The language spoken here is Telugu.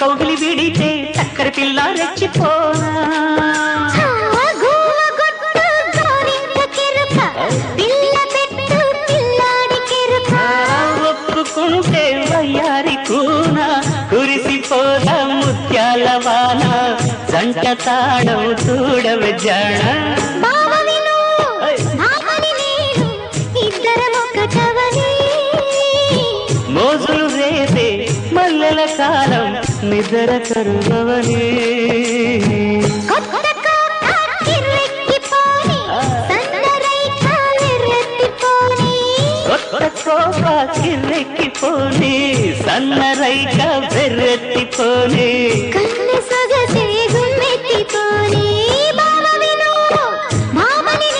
కౌగిలి విడితే చక్కర పిల్ల రెచ్చిపోనా? గువ్వ గుట్టు గోరింక కెరుక పిల్ల కెరుక ఒప్పుకుంటే వయ్యారి కూన కురిసిపోద ముత్యాల వాన? జంట తాడం చూడవ జాణ మోజులు రేపే మల్లెల కాలం నిద్ర కరువవని. కొత్త కోట కిర్రెక్కిపోని సన్నరైక వెర్రెత్తిపోని.